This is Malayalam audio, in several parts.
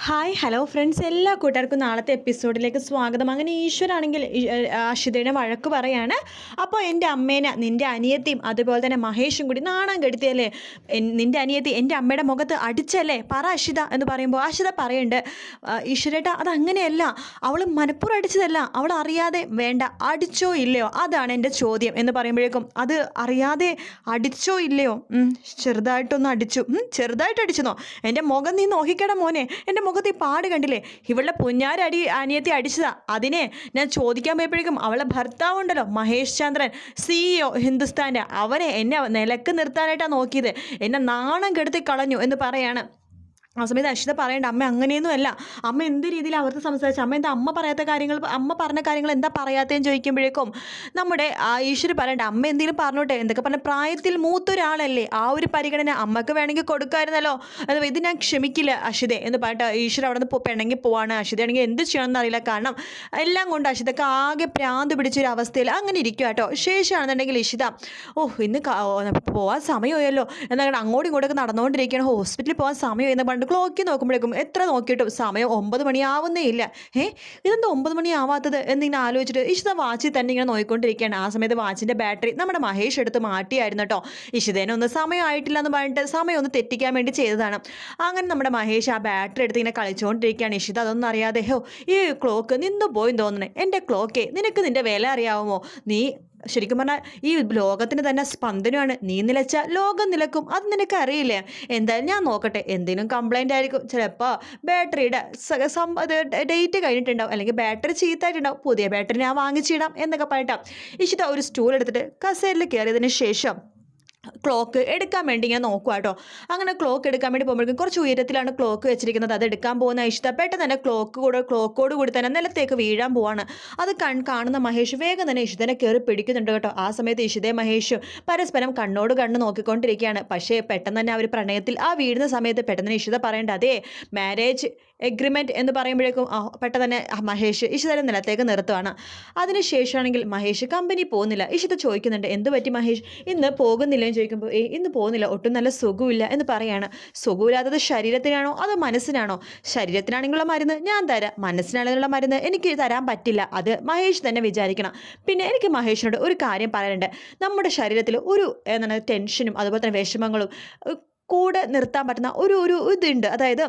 ഹായ് ഹലോ ഫ്രണ്ട്സ് എല്ലാ കൂട്ടുകാർക്കും നാളത്തെ എപ്പിസോഡിലേക്ക് സ്വാഗതം. അങ്ങനെ ഈശ്വരാണെങ്കിൽ അഷിതയുടെ വഴക്ക് പറയാണ്. അപ്പോൾ എന്റെ അമ്മേനെ നിന്റെ അനിയത്തിയും അതുപോലെ തന്നെ മഹേഷും കൂടി നാണം കെടുത്തിയല്ലേ? നിന്റെ അനിയത്തി എന്റെ അമ്മയുടെ മുഖത്ത് അടിച്ചല്ലേ? പറ അഷിത എന്ന് പറയുമ്പോൾ അഷിത പറയുന്നുണ്ട് "ആ, ഈശ്വരേട്ട അത് അങ്ങനെയല്ല അവൾ മനപ്പുറം അടിച്ചതല്ല. അവൾ അറിയാതെ വേണ്ട. അടിച്ചോ ഇല്ലയോ? അതാണ് എന്റെ ചോദ്യം. എന്ന് പറയുമ്പോഴേക്കും അത് അറിയാതെ അടിച്ചോ ഇല്ലയോ? ചെറുതായിട്ടൊന്ന് അടിച്ചു. ചെറുതായിട്ട് അടിച്ചെന്നോ? എന്റെ മുഖം നീ നോക്കിക്കട മോനെ. എന്റെ മുഖത്ത് പാട് കണ്ടില്ലേ? ഇവളുടെ പുഞ്ഞാരടി അനിയത്തി അടിച്ചതാ. അതിനെ ഞാൻ ചോദിക്കാൻ പോയപ്പോഴേക്കും അവളെ ഭർത്താവുണ്ടല്ലോ മഹേഷ് ചന്ദ്രൻ സിഇഒ ഹിന്ദുസ്ഥാന്റെ. അവനെ എന്നെ നിലയ്ക്ക് നിർത്താനായിട്ടാണ് നോക്കിയത്. എന്നെ നാണം കെടുത്തി കളഞ്ഞു എന്ന് പറയാണ്. ആ സമയത്ത് അശ്വിത പറയേണ്ട അമ്മ അങ്ങനെയൊന്നും അല്ല. അമ്മ എന്ത് രീതിയിൽ അവർക്ക് സംസാരിച്ചു? അമ്മ എന്താ അമ്മ പറയാത്ത കാര്യങ്ങൾ അമ്മ പറഞ്ഞ കാര്യങ്ങൾ എന്താ പറയാത്തതെന്ന് ചോദിക്കുമ്പോഴേക്കും നമ്മുടെ ഈശ്വർ പറയേണ്ട അമ്മ എന്തെങ്കിലും പറഞ്ഞോട്ടെ എന്തൊക്കെ പറഞ്ഞ പ്രായത്തിൽ മൂത്തൊരാളല്ലേ ആ ഒരു പരിഗണന അമ്മയ്ക്ക് വേണമെങ്കിൽ കൊടുക്കാമായിരുന്നല്ലോ അത് ഇത് ഞാൻ ക്ഷമിക്കില്ല അഷിതെ എന്ന് പറഞ്ഞിട്ട് ഈശ്വർ അവിടെ നിന്ന് പിണങ്ങി പോവാണ്. അഷിതയാണെങ്കിൽ എന്ത് ചെയ്യണമെന്ന് അറിയില്ല. കാരണം എല്ലാം കൊണ്ട് അഷിതക്ക് ആകെ പ്രാന്ത് പിടിച്ചൊരു അവസ്ഥയിൽ അങ്ങനെ ഇരിക്കുക കേട്ടോ. ശേഷമാണെന്നുണ്ടെങ്കിൽ ഇഷിത ഓ ഇന്ന് പോകാൻ സമയമായല്ലോ. എന്നാൽ അങ്ങോട്ടും ഇങ്ങോട്ടൊക്കെ നടന്നുകൊണ്ടിരിക്കുകയാണ്. ഹോസ്പിറ്റലിൽ പോകാൻ സമയം എന്ന് പറഞ്ഞിട്ട് ക്ലോക്കി നോക്കുമ്പോഴേക്കും എത്ര നോക്കിയിട്ടും സമയം ഒമ്പത് മണിയാവുന്നേ ഇല്ല. ഏ ഇതെന്താ ഒമ്പത് മണിയാവാത്തത്? എന്നിങ്ങനെ ആലോചിച്ചിട്ട് ഇഷിത വാച്ചിൽ തന്നെ ഇങ്ങനെ നോക്കിക്കൊണ്ടിരിക്കുകയാണ് ആ സമയത്ത് വാച്ചിന്റെ ബാറ്ററി നമ്മുടെ മഹേഷ് എടുത്ത് മാറ്റിയായിരുന്നു കേട്ടോ. ഇഷിതേനെ സമയം സമയമായിട്ടില്ല എന്ന് പറഞ്ഞിട്ട് സമയം ഒന്ന് തെറ്റിക്കാൻ വേണ്ടി ചെയ്തതാണ്. അങ്ങനെ നമ്മുടെ മഹേഷ് ആ ബാറ്ററി എടുത്ത് ഇങ്ങനെ കളിച്ചുകൊണ്ടിരിക്കുകയാണ് ഇഷിത അതൊന്നും അറിയാതെ ഹോ ഈ ക്ലോക്ക് നിന്ന് പോയി തോന്നണേ. എന്റെ ക്ലോക്കേ നിനക്ക് നിന്റെ വില അറിയാവുമോ? നീ ശരിക്കും പറഞ്ഞാൽ ഈ ലോകത്തിന് തന്നെ സ്പന്ദനമാണ്. നീ നിലച്ച ലോകം നിലക്കും. അത് നിനക്ക് അറിയില്ലേ എന്തായാലും ഞാൻ നോക്കട്ടെ. എന്തെങ്കിലും കംപ്ലൈന്റ് ആയിരിക്കും. ചിലപ്പോൾ ബാറ്ററിയുടെ ഡേറ്റ് കഴിഞ്ഞിട്ടുണ്ടാവും. അല്ലെങ്കിൽ ബാറ്ററി ചീത്തായിട്ടുണ്ടാവും പുതിയ ബാറ്ററി ഞാൻ വാങ്ങിച്ചിടാം എന്നൊക്കെ പറഞ്ഞിട്ടാണ് ഇഷിത ഒരു സ്റ്റൂൾ എടുത്തിട്ട് കസേരയിൽ കയറിയതിന് ശേഷം ക്ലോക്ക് എടുക്കാൻ വേണ്ടി ഞാൻ നോക്കുക കേട്ടോ അങ്ങനെ ക്ലോക്ക് എടുക്കാൻ വേണ്ടി പോകുമ്പോഴേക്കും കുറച്ച് ഉയരത്തിലാണ് ക്ലോക്ക് വെച്ചിരിക്കുന്നത്. അത് എടുക്കാൻ പോകുന്ന ഇഷ്ട. പെട്ടെന്ന് തന്നെ ക്ലോക്ക് കൂടെ ക്ലോക്കോട് കൂടി തന്നെ നിലത്തേക്ക് വീഴാൻ പോവാണ്. അത് കൺ കാണുന്ന മഹേഷ് വേഗം തന്നെ ഇഷിതനെ കയറി പിടിക്കുന്നുണ്ട് കേട്ടോ. ആ സമയത്ത് ഇഷിതയും മഹേഷും പരസ്പരം കണ്ണോട് കണ്ണ് നോക്കിക്കൊണ്ടിരിക്കുകയാണ്. പക്ഷേ പെട്ടെന്ന് തന്നെ അവർ പ്രണയത്തിൽ ആ വീഴുന്ന സമയത്ത് പെട്ടെന്ന് ഇഷിത പറയേണ്ട അതേ മാരേജ് എഗ്രിമെന്റ് എന്ന് പറയുമ്പോഴേക്കും പെട്ടെന്ന് തന്നെ മഹേഷ് ഇഷിതരെ നിലത്തേക്ക് നിർത്തുവാണ്. അതിനുശേഷമാണെങ്കിൽ മഹേഷ് കമ്പനി പോകുന്നില്ല. ഇഷിത ചോദിക്കുന്നുണ്ട് എന്ത് പറ്റി മഹേഷ്? ഇന്ന് പോകുന്നില്ല? എന്ന് ചോദിക്കുമ്പോൾ ഏ ഇന്ന് പോകുന്നില്ല. ഒട്ടും നല്ല സുഖമില്ല എന്ന് പറയാണ്. സുഖമില്ലാത്തത് ശരീരത്തിനാണോ അതോ മനസ്സിനാണോ? ശരീരത്തിനാണെങ്കിലുള്ള മരുന്ന് ഞാൻ തരാം. മനസ്സിനാണെങ്കിലുള്ള മരുന്ന് എനിക്ക് തരാൻ പറ്റില്ല. അത് മഹേഷ് തന്നെ വിചാരിക്കണം. പിന്നെ എനിക്ക് മഹേഷിനോട് ഒരു കാര്യം പറയാനുണ്ട്. നമ്മുടെ ശരീരത്തിൽ ഒരു എന്താണ് ടെൻഷനും അതുപോലെ തന്നെ വിഷമങ്ങളും കൂടെ നിർത്താൻ പറ്റുന്ന ഒരു ഒരു ഇതുണ്ട്. അതായത്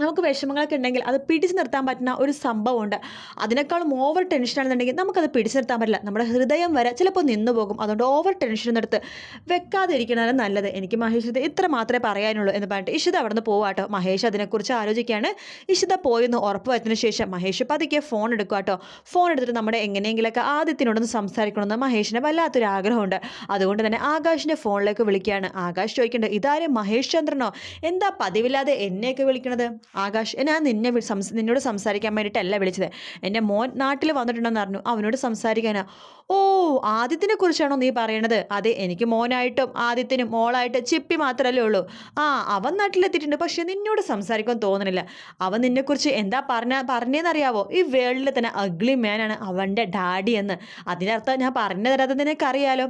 നമുക്ക് വിഷമങ്ങളൊക്കെ ഉണ്ടെങ്കിൽ അത് പിടിച്ചു നിർത്താൻ പറ്റുന്ന ഒരു സംഭവമുണ്ട്. അതിനേക്കാളും ഓവർ ടെൻഷൻ ആണെന്നുണ്ടെങ്കിൽ നമുക്കത് പിടിച്ചു നിർത്താൻ പറ്റില്ല. നമ്മുടെ ഹൃദയം വരെ ചിലപ്പോൾ നിന്നു പോകും. അതുകൊണ്ട് ഓവർ ടെൻഷൻ എടുത്ത് വെക്കാതെ ഇരിക്കണതാണ് നല്ലത്. എനിക്ക് മഹേഷ് ഇത് ഇത്ര മാത്രമേ പറയാനുള്ളൂ എന്ന് പറഞ്ഞിട്ട് ഇഷിത അവിടെ നിന്ന് പോവാട്ടോ മഹേഷ് അതിനെക്കുറിച്ച് ആലോചിക്കുകയാണ്. ഇഷിത പോയെന്ന് ഉറപ്പ് വരുത്തിന് ശേഷം മഹേഷ് പതുക്കെ ഫോൺ എടുക്കുക ഫോൺ എടുത്തിട്ട് നമ്മുടെ എങ്ങനെയെങ്കിലൊക്കെ ആദ്യത്തിനോടൊന്ന് സംസാരിക്കണമെന്ന് മഹേഷിന് വല്ലാത്തൊരു ആഗ്രഹമുണ്ട്. അതുകൊണ്ട് തന്നെ ആകാശിന്റെ ഫോണിലേക്ക് വിളിക്കുകയാണ്. ആകാശ് ചോദിക്കേണ്ടത് ഇതാരും മഹേഷ് ചന്ദ്രനോ? എന്താ പതിവില്ലാതെ എന്നെയൊക്കെ വിളിക്കണത്? ആകാശ് ഞാൻ നിന്നെ സംസ നിന്നോട് സംസാരിക്കാൻ വേണ്ടിയിട്ടല്ല വിളിച്ചത്. എന്റെ മോൻ നാട്ടിൽ വന്നിട്ടുണ്ടെന്ന് പറഞ്ഞു അവനോട് സംസാരിക്കാനാ. ഓ ആദ്യത്തിനെ കുറിച്ചാണോ നീ പറയണത്? അതെ എനിക്ക് മോനായിട്ടും ആദ്യത്തിനും മോളായിട്ട് ചിപ്പി മാത്രമല്ലേ ഉള്ളൂ. ആ അവൻ നാട്ടിലെത്തിയിട്ടുണ്ട്. പക്ഷെ നിന്നോട് സംസാരിക്കാൻ തോന്നുന്നില്ല അവൻ നിന്നെക്കുറിച്ച് എന്താ പറഞ്ഞ പറഞ്ഞതെന്നറിയാവോ ഈ വേൾഡിൽ തന്നെ അഗ്ലി മാനാണ് അവന്റെ ഡാഡി എന്ന്. അതിനർത്ഥം ഞാൻ പറഞ്ഞു തരാതെ നിനക്കറിയാലോ?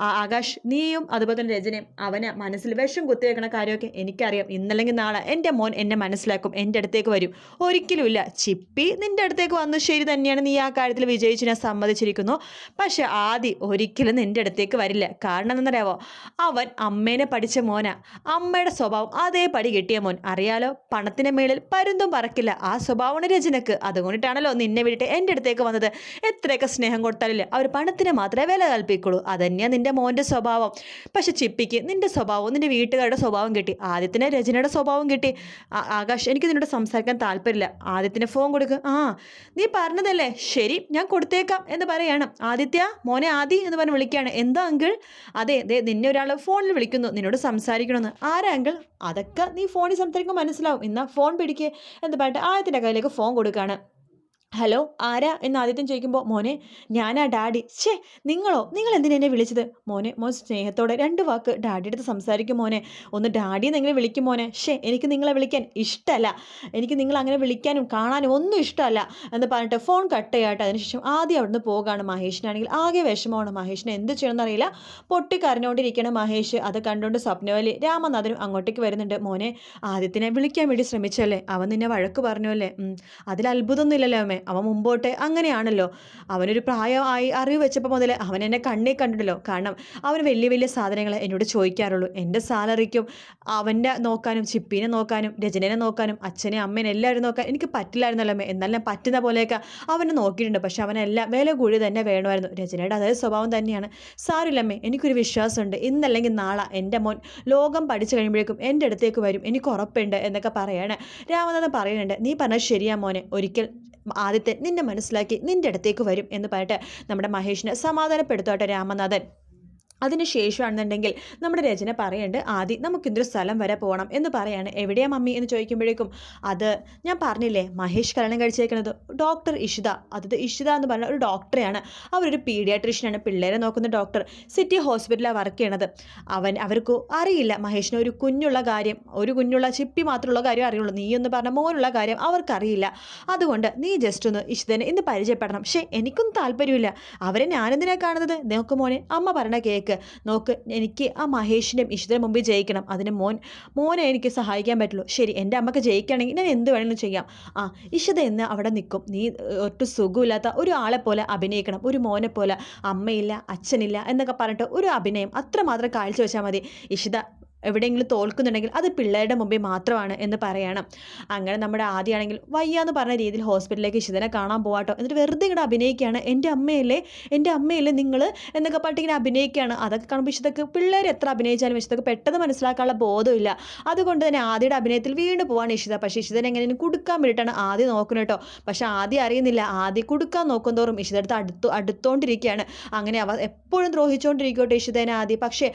ആ ആകാശ് നീയും അതുപോലെ തന്നെ രചനയും അവന് മനസ്സിൽ വിഷം കുത്തിവെക്കണ കാര്യമൊക്കെ എനിക്കറിയാം. ഇന്നല്ലെങ്കിൽ നാളെ എന്റെ മോൻ എന്നെ മനസ്സിലാക്കും. എന്റെ അടുത്തേക്ക് വരും. ഒരിക്കലുമില്ല ചിപ്പി നിന്റെ അടുത്തേക്ക് വന്നു ശരി തന്നെയാണ് നീ ആ കാര്യത്തിൽ വിജയിച്ച് ഞാൻ സമ്മതിച്ചിരിക്കുന്നു. പക്ഷെ ആദി ഒരിക്കലും നിന്റെ അടുത്തേക്ക് വരില്ല. കാരണം എന്താണെന്നറിയാവോ? അവൻ അമ്മേനെ പഠിച്ച മോനാ. അമ്മയുടെ സ്വഭാവം അതേ പടി കിട്ടിയ മോൻ. അറിയാലോ? പണത്തിന്റെ മേളിൽ പരുന്തും പറക്കില്ല. ആ സ്വഭാവമാണ് രചനക്ക് അതുകൊണ്ടിട്ടാണല്ലോ നിന്നെ വിട്ടിട്ട് എന്റെ അടുത്തേക്ക് വന്നത്. എത്രയൊക്കെ സ്നേഹം കൊടുത്താലില്ല അവർ പണത്തിന് മാത്രമേ വില കൽപ്പിക്കുള്ളൂ. അതന്നെയാണ് നിന്റെ മോന്റെ സ്വഭാവം. പക്ഷെ ചിപ്പിക്ക് നിന്റെ സ്വഭാവം നിന്റെ വീട്ടുകാരുടെ സ്വഭാവം കിട്ടി. ആദ്യത്തിന് രചനയുടെ സ്വഭാവം കിട്ടി. ആകാശ് എനിക്ക് നിന്നോട് സംസാരിക്കാൻ താല്പര്യമില്ല. ആദ്യത്തിന് ഫോൺ കൊടുക്കുക ആ നീ പറഞ്ഞതല്ലേ? ശരി ഞാൻ കൊടുത്തേക്കാം എന്ന് പറയാണ്. ആദിത്യ മോനെ ആദി എന്ന് പറഞ്ഞ് വിളിക്കുകയാണ്. എന്താ അങ്കിൾ അതെ അതെ നിന്നെ ഒരാൾ ഫോണിൽ വിളിക്കുന്നു. നിന്നോട് സംസാരിക്കണമെന്ന്. ആരാ അങ്കിൾ അതൊക്കെ നീ ഫോണിൽ സംസാരിക്കുമ്പോൾ മനസ്സിലാവും. എന്നാൽ ഫോൺ പിടിക്കുക എന്ന് പറഞ്ഞിട്ട് ആദ്യത്തിന്റെ കയ്യിലേക്ക് ഫോൺ കൊടുക്കുകയാണ്. ഹലോ ആരാ എന്ന് ആദ്യത്യം ചോദിക്കുമ്പോൾ മോനെ ഞാനാ ഡാഡി. ഛേ നിങ്ങളോ? നിങ്ങൾ എന്തിനാ എന്നെ വിളിച്ചത്? മോനെ മോൻ സ്നേഹത്തോടെ രണ്ട് വാക്ക് ഡാഡിയുടെ അടുത്ത് സംസാരിക്കും മോനെ. ഒന്ന് ഡാഡി എന്നെങ്കിലും വിളിക്കും മോനെ. ഷേ എനിക്ക് നിങ്ങളെ വിളിക്കാൻ ഇഷ്ടമല്ല എനിക്ക് നിങ്ങൾ അങ്ങനെ വിളിക്കാനും കാണാനും ഒന്നും ഇഷ്ടമല്ല എന്ന് പറഞ്ഞിട്ട് ഫോൺ കട്ട് ചെയ്യാട്ടെ അതിനുശേഷം ആദ്യം അവിടുന്ന് പോകുകയാണ് മഹേഷിനാണെങ്കിൽ. ആകെ വിഷമമാണ് മഹേഷിനെ. എന്ത് ചെയ്യണമെന്ന് അറിയില്ല. പൊട്ടിക്കരഞ്ഞുകൊണ്ടിരിക്കണം മഹേഷ്. അത് കണ്ടുകൊണ്ട് സ്വപ്നവലി രാമനാഥനും അങ്ങോട്ടേക്ക് വരുന്നുണ്ട്. മോനെ ആദ്യത്തിനെ വിളിക്കാൻ വേണ്ടി ശ്രമിച്ചല്ലേ? അവൻ നിന്നെ വഴക്ക് പറഞ്ഞു അല്ലേ അതിൽ അത്ഭുതമൊന്നുമില്ലല്ലോ അമ്മേ. അവൻ മുമ്പോട്ട് അങ്ങനെയാണല്ലോ. അവനൊരു പ്രായമായി അറിവ് വെച്ചപ്പോൾ മുതൽ അവൻ എന്നെ കണ്ണേ കണ്ടിട്ടല്ലോ. കാരണം അവൻ വലിയ വലിയ സാധനങ്ങൾ എന്നോട് ചോദിക്കാറുള്ളൂ. എന്റെ സാലറിക്കും അവന്റെ നോക്കാനും ചിപ്പീനെ നോക്കാനും രജനനെ നോക്കാനും അച്ഛനെ അമ്മേനെ എല്ലാവരും നോക്കാൻ എനിക്ക് പറ്റില്ലായിരുന്നല്ലോ അമ്മേ. എന്നാലും പറ്റുന്ന പോലെയൊക്കെ അവനെ നോക്കിയിട്ടുണ്ട്. പക്ഷെ അവനെല്ലാം വില കൂടി തന്നെ വേണമായിരുന്നു. രചനയുടെ അതേ സ്വഭാവം തന്നെയാണ്. സാരില്ലമ്മേ എനിക്കൊരു വിശ്വാസമുണ്ട്. ഇന്നല്ലെങ്കിൽ നാളെ എന്റെ മോൻ ലോകം പഠിച്ചു കഴിയുമ്പോഴേക്കും എന്റെ അടുത്തേക്ക് വരും. എനിക്ക് ഉറപ്പുണ്ട് എന്നൊക്കെ പറയാണ്. രാമനാഥൻ പറയുന്നുണ്ട് നീ പറഞ്ഞത് ശരിയാ മോനെ. ഒരിക്കൽ ആദ്യത്തെ നിന്നെ മനസ്സിലാക്കി നിന്റെ അടുത്തേക്ക് വരും എന്ന് പറഞ്ഞിട്ട് നമ്മുടെ മഹേഷിനെ സമാധാനപ്പെടുത്തോട്ടെ രാമനാഥൻ അതിന് ശേഷമാണെന്നുണ്ടെങ്കിൽ നമ്മുടെ രചന പറയുന്നുണ്ട് ആദ്യം നമുക്കിതൊരു സ്ഥലം വരെ പോകണം എന്ന് പറയാണ്. എവിടെയാ മമ്മി എന്ന് ചോദിക്കുമ്പോഴേക്കും അത് ഞാൻ പറഞ്ഞില്ലേ മഹേഷ് കല്യാണം കഴിച്ചേക്കുന്നത് ഡോക്ടർ ഇഷിത അതത് ഇഷിത എന്ന് പറഞ്ഞ ഒരു ഡോക്ടറെയാണ് അവരൊരു പീഡിയാട്രീഷ്യനാണ് പിള്ളേരെ നോക്കുന്ന ഡോക്ടർ സിറ്റി ഹോസ്പിറ്റലാണ് വർക്ക് ചെയ്യണത്. അവൻ അവർക്ക് അറിയില്ല മഹേഷിന് ഒരു കുഞ്ഞുള്ള കാര്യം ഒരു കുഞ്ഞുള്ള ചിപ്പി മാത്രമുള്ള കാര്യം അറിയുള്ളൂ. നീ എന്ന് പറഞ്ഞ മോനുള്ള കാര്യം അവർക്കറിയില്ല. അതുകൊണ്ട് നീ ജസ്റ്റ് ഒന്ന് ഇഷിതനെ ഇന്ന് പരിചയപ്പെടണം. പക്ഷേ എനിക്കൊന്നും താല്പര്യമില്ല. അവരെ ഞാനെന്തിനാണ് കാണുന്നത്? നോക്കുമോനെ അമ്മ പറഞ്ഞ കേക്ക് നോക്ക് എനിക്ക് ആ മഹേഷിന്റെയും ഇഷ്ടത്തിന് മുമ്പിൽ ജയിക്കണം. അതിന് മോൻ മോനെ എനിക്ക് സഹായിക്കാൻ പറ്റുള്ളൂ. ശരി എന്റെ അമ്മയ്ക്ക് ജയിക്കുകയാണെങ്കിൽ ഞാൻ എന്ത് വേണമെങ്കിലും ചെയ്യാം. ആ ഇഷിത എന്ന് അവിടെ നിൽക്കും നീ ഒട്ടും സുഖമില്ലാത്ത ഒരു ആളെ പോലെ അഭിനയിക്കണം. ഒരു മോനെ പോലെ അമ്മയില്ല അച്ഛനില്ല എന്നൊക്കെ പറഞ്ഞിട്ട് ഒരു അഭിനയം അത്രമാത്രം കാഴ്ചവെച്ചാൽ മതി. ഇഷിത എവിടെയെങ്കിലും തോൽക്കുന്നുണ്ടെങ്കിൽ അത് പിള്ളേരുടെ മുമ്പിൽ മാത്രമാണ് എന്ന് പറയണം. അങ്ങനെ നമ്മുടെ ആദ്യമാണെങ്കിൽ വയ്യാന്ന് പറഞ്ഞ രീതിയിൽ ഹോസ്പിറ്റലിലേക്ക് ഇഷിതനെ കാണാൻ പോവാട്ടോ. എന്നിട്ട് വെറുതെ ഇങ്ങനെ അഭിനയിക്കുകയാണ്. എന്റെ അമ്മയല്ലേ? എന്റെ അമ്മയല്ലേ നിങ്ങൾ എന്നൊക്കെ പറഞ്ഞിട്ട് ഇങ്ങനെ അഭിനയിക്കുകയാണ്. അതൊക്കെ കാണുമ്പോൾ ഇഷിതക്ക് പിള്ളേർ എത്ര അഭിനയിച്ചാലും ഇഷിതക്ക് പെട്ടെന്ന് മനസ്സിലാക്കാനുള്ള ബോധമില്ല അതുകൊണ്ട് തന്നെ ആദ്യയുടെ അഭിനയത്തിൽ വീണ്ടും പോവാണ് ഇഷിത പക്ഷേ ഇഷിതനെ എങ്ങനെ കൊടുക്കാൻ വേണ്ടിയിട്ടാണ് ആദ്യം നോക്കുന്നത് കേട്ടോ. പക്ഷേ ആദ്യം അറിയുന്നില്ല. ആദ്യം കൊടുക്കാൻ നോക്കുന്തോറും ഇഷിതടുത്ത് അടുത്തു അടുത്തോണ്ടിരിക്കുകയാണ്. അങ്ങനെ അവ എപ്പോഴും ദ്രോഹിച്ചുകൊണ്ടിരിക്കട്ടെ ഇഷിതേനെ ആദ്യം പക്ഷേ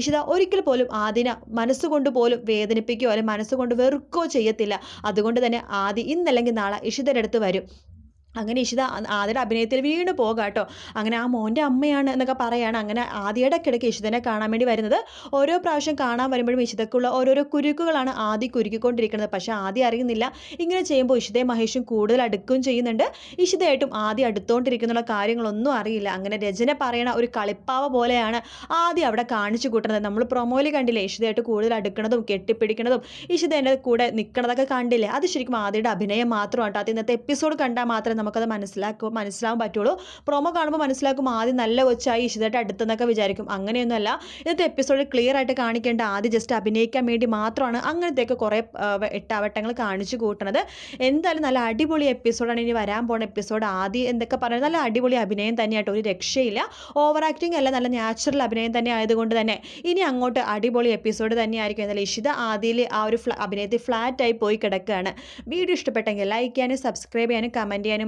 ഇഷിത ഒരിക്കൽ പോലും ആദ്യനെ മനസ്സുകൊണ്ട് പോലും വേദനിപ്പിക്കുകയോ അല്ലെങ്കിൽ മനസ്സുകൊണ്ട് വെറുക്കുകയോ ചെയ്യത്തില്ല. അതുകൊണ്ട് തന്നെ ആദ്യം ഇന്നല്ലെങ്കിൽ നാളെ ഇഷിതയുടെ അടുത്ത് വരും. അങ്ങനെ ഇഷിത ആദ്യയുടെ അഭിനയത്തിൽ വീണ് പോകാം കേട്ടോ. അങ്ങനെ ആ മോന്റെ അമ്മയാണ് എന്നൊക്കെ പറയാണ്. അങ്ങനെ ആദ്യയുടെ ഇടയ്ക്കിടയ്ക്ക് ഇഷിതനെ കാണാൻ വേണ്ടി വരുന്നത്. ഓരോ പ്രാവശ്യം കാണാൻ വരുമ്പോഴും ഇഷിതക്കുള്ള ഓരോരോ കുരുക്കുകളാണ് ആദ്യ കുരുക്കിക്കൊണ്ടിരിക്കുന്നത്. പക്ഷേ ആദ്യം അറിയുന്നില്ല. ഇങ്ങനെ ചെയ്യുമ്പോൾ ഇഷിതയും മഹേഷും കൂടുതൽ അടുക്കുകയും ചെയ്യുന്നുണ്ട്. ഇഷിതയായിട്ടും ആദ്യം അടുത്തുകൊണ്ടിരിക്കുന്നുള്ള കാര്യങ്ങളൊന്നും അറിയില്ല. അങ്ങനെ രചന പറയണ ഒരു കളിപ്പാവ പോലെയാണ് ആദ്യം അവിടെ കാണിച്ചു കൂട്ടുന്നത്. നമ്മൾ പ്രൊമോയിൽ കണ്ടില്ലേ ഇഷിതയായിട്ട് കൂടുതൽ അടുക്കണതും കെട്ടിപ്പിടിക്കണതും ഇഷിതേന്റെ കൂടെ നിൽക്കണതൊക്കെ കണ്ടില്ലേ? അത് ശരിക്കും ആദ്യയുടെ അഭിനയം മാത്രമാണ് കേട്ടോ. അത് ഇന്നത്തെ എപ്പിസോഡ് കണ്ടാൽ മാത്രമേ നമുക്കത് മനസ്സിലാക്കും മനസ്സിലാവാൻ പറ്റുള്ളൂ. പ്രൊമോ കാണുമ്പോൾ മനസ്സിലാക്കും ആദ്യം നല്ല കൊച്ചായി ഇഷിതായിട്ട് അടുത്തെന്നൊക്കെ വിചാരിക്കും. അങ്ങനെയൊന്നുമല്ല. ഇന്നത്തെ എപ്പിസോഡ് ക്ലിയർ ആയിട്ട് കാണിക്കേണ്ട ആദ്യം ജസ്റ്റ് അഭിനയിക്കാൻ വേണ്ടി മാത്രമാണ് അങ്ങനത്തെയൊക്കെ കുറേ എട്ടാവട്ടങ്ങൾ കാണിച്ചു കൂട്ടണത്. എന്തായാലും നല്ല അടിപൊളി എപ്പിസോഡാണ് ഇനി വരാൻ പോണ എപ്പിസോഡ് ആദ്യം എന്തൊക്കെ പറയുന്നത് നല്ല അടിപൊളി അഭിനയം തന്നെയായിട്ട് ഒരു രക്ഷയില്ല. ഓവർ ആക്ടിങ് അല്ല നല്ല നാച്ചുറൽ അഭിനയം തന്നെ ആയതുകൊണ്ട് തന്നെ. ഇനി അങ്ങോട്ട് അടിപൊളി എപ്പിസോഡ് തന്നെയായിരിക്കും. എന്നാൽ ഇഷിത ആദ്യയിൽ ആ ഒരു അഭിനയത്തിൽ ഫ്ലാറ്റായി പോയി കിടക്കുകയാണ്. വീഡിയോ ഇഷ്ടപ്പെട്ടെങ്കിൽ ലൈക്ക് ചെയ്യാനും സബ്സ്ക്രൈബ് ചെയ്യാനും കമന്റ് ചെയ്യാനും